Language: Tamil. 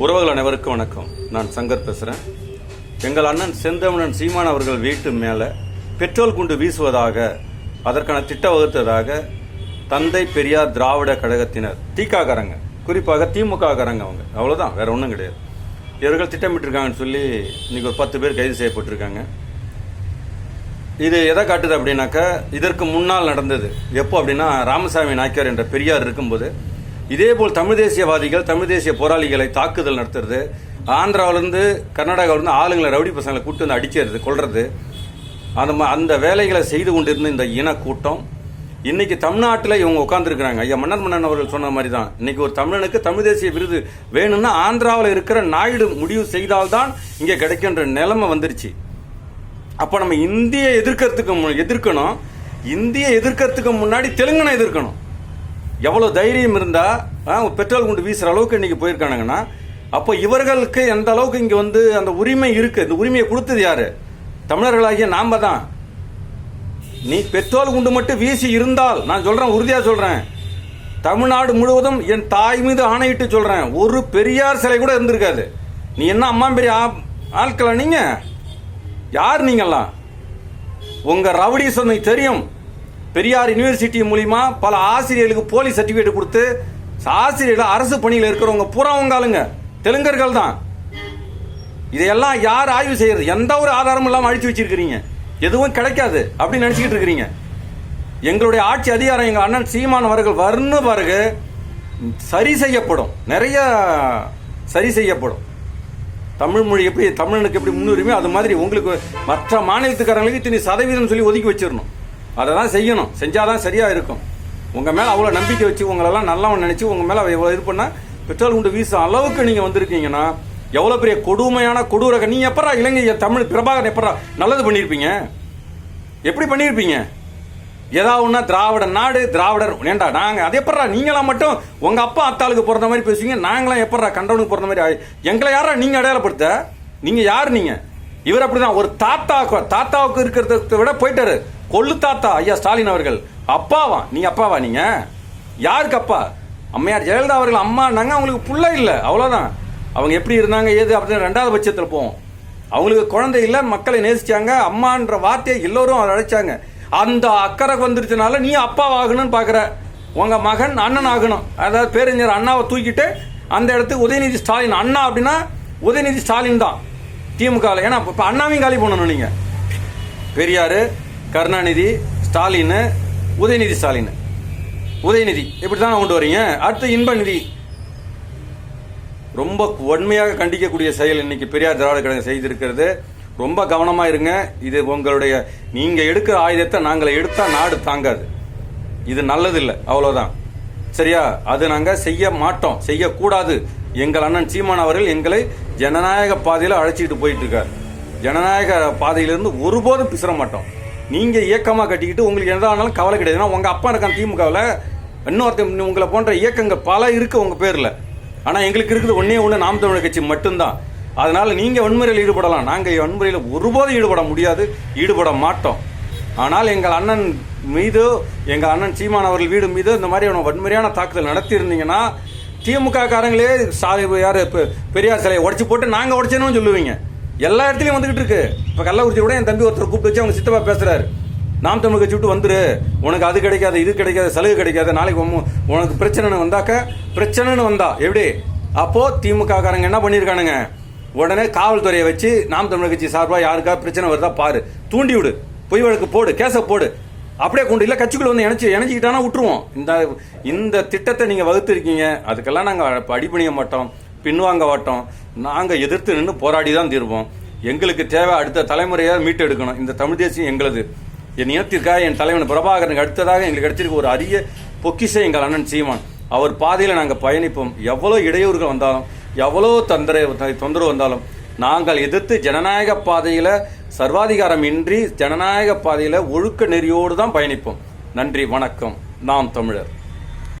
உறவுகள் அனைவருக்கும் வணக்கம். நான் சங்கர் பேசுகிறேன் எங்கள் அண்ணன் செந்தமிழன் சீமான் அவர்கள் வீட்டு மேலே பெட்ரோல் குண்டு வீசுவதாக அதற்கான திட்ட வகுத்ததாக தந்தை பெரியார் திராவிட கழகத்தினர் தீக்காக்காரங்க குறிப்பாக திமுகக்காரங்க அவங்க. அவ்வளோதான் வேற ஒன்றும் கிடையாது. இவர்கள் திட்டமிட்டிருக்காங்கன்னு சொல்லி இன்னைக்கு ஒரு பத்து பேர் கைது செய்யப்பட்டிருக்காங்க. இது எதை காட்டுது அப்படின்னாக்கா இதற்கு முன்னால் நடந்தது. எப்போ அப்படின்னா ராமசாமி நாய்க்கார் என்ற பெரியார் இருக்கும்போது இதேபோல் தமிழ் தேசியவாதிகள் தமிழ் தேசிய போராளிகளை தாக்குதல் நடத்துறது ஆந்திராவிலேருந்து கர்நாடகாவிலேருந்து ஆளுங்களை ரவுடி பசங்களை கூட்டு வந்து அடிக்கிறது கொள்வது அந்த ம- அந்த வேலைகளை செய்து கொண்டிருந்த இந்த இன கூட்டம் இன்னைக்கு தமிழ்நாட்டில் இவங்க உட்காந்துருக்குறாங்க ஐயா மன்னர் மன்னன் அவர்கள் சொன்ன மாதிரி தான் இன்றைக்கி ஒரு தமிழனுக்கு தமிழ் தேசிய விருது வேணும்னா ஆந்திராவில் இருக்கிற நாயுடு முடிவு செய்தால்தான் இங்கே கிடைக்கின்ற நிலைமை வந்துருச்சு. அப்போ நம்ம இந்திய எதிர்க்கிறதுக்கு எதிர்க்கணும். இந்திய எதிர்க்கிறதுக்கு முன்னாடி தெலுங்கனை எதிர்க்கணும். எவ்வளோ தைரியம் இருந்தா ஆ, பெட்ரோல் குண்டு வீசுகிற அளவுக்கு இன்றைக்கி போயிருக்கானுங்கன்னா அப்போ இவர்களுக்கு எந்த அளவுக்கு இங்கே வந்து அந்த உரிமை இருக்குது இந்த உரிமையை கொடுத்தது யார்? தமிழர்களாகிய நாம் தான். நீ பெட்ரோல் குண்டு மட்டும் வீசி இருந்தால் நான் சொல்கிறேன் உறுதியாக சொல்கிறேன் தமிழ்நாடு முழுவதும் என் தாய் மீது ஆணையிட்டு சொல்கிறேன் ஒரு பெரியார் சிலை கூட இருந்திருக்காது. நீ என்ன அம்மா பெரிய ஆ- ஆட்களா நீங்கள் யார் நீங்கள்லாம் உங்கள் ரவுடிசம் தெரியும். பெரியார் யுனிவர்சிட்டி மூலிமா பல ஆசிரியர்களுக்கு போலி சர்டிஃபிகேட் கொடுத்து ஆசிரியர்கள் அரசு பணியில் இருக்கிறவங்க பூரா ஆளுங்க தெலுங்கர்கள் தான். இதையெல்லாம் யார் ஆய்வு செய்யறது? எந்த ஒரு ஆதாரமும் இல்லாமல் அழிச்சு வச்சிருக்கிறீங்க. எதுவும் கிடைக்காது அப்படின்னு நினச்சிக்கிட்டு இருக்கிறீங்க. எங்களுடைய ஆட்சி அதிகாரம் எங்கள் அண்ணன் சீமான் அவர்கள் வர்ண பிறகு சரி செய்யப்படும். நிறைய சரி செய்யப்படும். தமிழ் மொழி எப்படி தமிழனுக்கு எப்படி முன்னுரிமை அது மாதிரி உங்களுக்கு மற்ற மாநிலத்துக்காரங்களுக்கு இத்தனை சதவீதம் சொல்லி ஒதுக்கி வச்சிடணும். அதை தான் செய்யணும். செஞ்சால் தான் சரியாக இருக்கும். உங்கள் மேலே அவ்வளோ நம்பிக்கை வச்சு உங்களெல்லாம் நல்லவன் நினச்சி உங்கள் மேலே இவ்வளவு இது பண்ணால் பெட்ரோல் குண்டு வீச அளவுக்கு நீங்கள் வந்திருக்கீங்கன்னா எவ்வளோ பெரிய கொடுமையான கொடூரக நீங்க எப்படா இலங்கை தமிழ் பிரபாகரன் எப்படா நல்லது பண்ணியிருப்பீங்க? எப்படி பண்ணியிருப்பீங்க? ஏதாவதுனா திராவிட நாடு திராவிடர் ஏண்டா நாங்கள் அது எப்பட்றா நீங்களாம் மட்டும் உங்கள் அப்பா அத்தாளுக்கு பிறந்த மாதிரி பேசுவீங்க நாங்களாம் எப்பட்றா கண்டவனுக்கு பிறந்த மாதிரி எங்களை யாரா நீங்கள் அடையாளப்படுத்த? நீங்கள் யார் நீங்கள் இவர் அப்படிதான். ஒரு தாத்தாவுக்கு தாத்தாவுக்கு இருக்கிறத விட போயிட்டாரு. கொள்ளு தாத்தா ஐயா ஸ்டாலின் அவர்கள். அப்பாவா? நீ அப்பாவா நீங்க? யாருக்கு அப்பா? அம்மையார் ஜெயலலிதா அவர்கள் அம்மானாங்க அவங்களுக்கு புள்ள இல்லை அவ்வளோதான் அவங்க எப்படி இருந்தாங்க ஏது அப்படின்னு ரெண்டாவது பட்சத்தில் போவோம். அவங்களுக்கு குழந்தை இல்லை மக்களை நேசிச்சாங்க அம்மான்ற வார்த்தையை எல்லோரும் அழைச்சாங்க. அந்த அக்கறை வந்துருச்சனால நீ அப்பாவாகணும்னு பார்க்குற உங்க மகன் அண்ணன் ஆகணும். அதாவது பேரறிஞர் அண்ணாவை தூக்கிட்டு அந்த இடத்துக்கு உதயநிதி ஸ்டாலின் அண்ணா அப்படின்னா உதயநிதி ஸ்டாலின் தான். திமுகவில் ஏன்னா இப்போ அண்ணாவையும் காலி பண்ணணும் நீங்கள் பெரியாரு கருணாநிதி ஸ்டாலின் உதயநிதி ஸ்டாலின். உதயநிதி இப்படி தான் கொண்டு வரீங்க? அடுத்து இன்ப நிதி ரொம்ப வன்மையாக கண்டிக்கக்கூடிய செயல் இன்னைக்கு பெரியார் திராவிட கழகம் செய்திருக்கிறது. ரொம்ப கவனமாக இருங்க. இது உங்களுடைய நீங்கள் எடுக்கிற ஆயுதத்தை நாங்கள் எடுத்தால் நாடு தாங்காது. இது நல்லதில்லை. அவ்வளோதான் சரியா? அது நாங்கள் செய்ய மாட்டோம். செய்யக்கூடாது. எங்கள் அண்ணன் சீமான் அவர்கள் எங்களை ஜனநாயக பாதையில் அழைச்சிட்டு போயிட்டு இருக்கார். ஜனநாயக பாதையிலிருந்து ஒருபோதும் பிசற மாட்டோம். நீங்க இயக்கமா கட்டிக்கிட்டு உங்களுக்கு எந்த ஆனாலும் கவலை கிடையாது. ஏன்னா உங்க அப்பா இருக்கான் திமுகவில் இன்னொருத்தன் உங்களை போன்ற இயக்கங்கள் பல இருக்கு உங்க பேர்ல. ஆனா எங்களுக்கு இருக்குது ஒன்னே ஒண்ணு நாம் தமிழர் கட்சி மட்டும்தான். அதனால நீங்க வன்முறையில் ஈடுபடலாம். நாங்க வன்முறையில் ஒருபோதும் ஈடுபட முடியாது ஈடுபட மாட்டோம். ஆனால் எங்கள் அண்ணன் மீது எங்கள் அண்ணன் சீமான் அவர்கள் வீடு மீது இந்த மாதிரியான வன்முறையான தாக்குதல் நடத்தியிருந்தீங்கன்னா திமுக காரங்களே சாலை யார் பெ- பெரியார் சிலையை உடச்சி போட்டு நாங்கள் உடச்சேன்னு சொல்லுவீங்க. எல்லா இடத்துலயும் வந்துகிட்டு இருக்கு. இப்ப கள்ளக்குறிச்சி கூட என் தம்பி ஒருத்தர் கூப்பிட்டு வச்சு அவங்க சித்தப்பா பேசுறாரு. நாம் தமிழ் கட்சி விட்டு வந்துரு. உனக்கு அது கிடைக்காது இது கிடைக்காது சலுகை கிடைக்காது. நாளைக்கு உனக்கு பிரச்சனைன்னு வந்தாக்க பிரச்சனைன்னு வந்தா. எப்படி? அப்போ திமுக காரங்க என்ன பண்ணியிருக்கானுங்க உடனே காவல்துறையை வச்சு நாம் தமிழ் கட்சி சார்பா யாருக்கா பிரச்சனை வருதா பாரு. தூண்டி விடு. பொய் வழக்கு போடு கேஸை போடு. அப்படியே கொண்டு இல்ல கட்சிக்குள்ள வந்து இணைச்சு இணைச்சிக்கிட்டானா விட்டுருவோம். இந்த இந்த திட்டத்தை நீங்க வகுத்திருக்கீங்க. அதுக்கெல்லாம் நாங்க அடிபணிய மாட்டோம் பின்வாங்க மாட்டோம். நாங்கள் எதிர்த்து நின்று போராடி தான் தீர்வோம். எங்களுக்கு தேவை அடுத்த தலைமுறையாக மீட்டு எடுக்கணும் இந்த தமிழ் தேசியம் எங்களது. என் இனத்திற்காக என் தலைவன் பிரபாகரனுக்கு அடுத்ததாக எங்களுக்கு கிடைச்சிருக்க ஒரு அரிய பொக்கிஷை எங்கள் அண்ணன் சீமான். அவர் பாதையில் நாங்கள் பயணிப்போம். எவ்வளோ இடையூறுகள் வந்தாலும் எவ்வளோ தொந்தரவு தொந்தரவு வந்தாலும் நாங்கள் எதிர்த்து ஜனநாயக பாதையில் சர்வாதிகாரம் இன்றி ஜனநாயக பாதையில் ஒழுக்க நெறியோடு தான் பயணிப்போம். நன்றி வணக்கம். நாம் தமிழர்.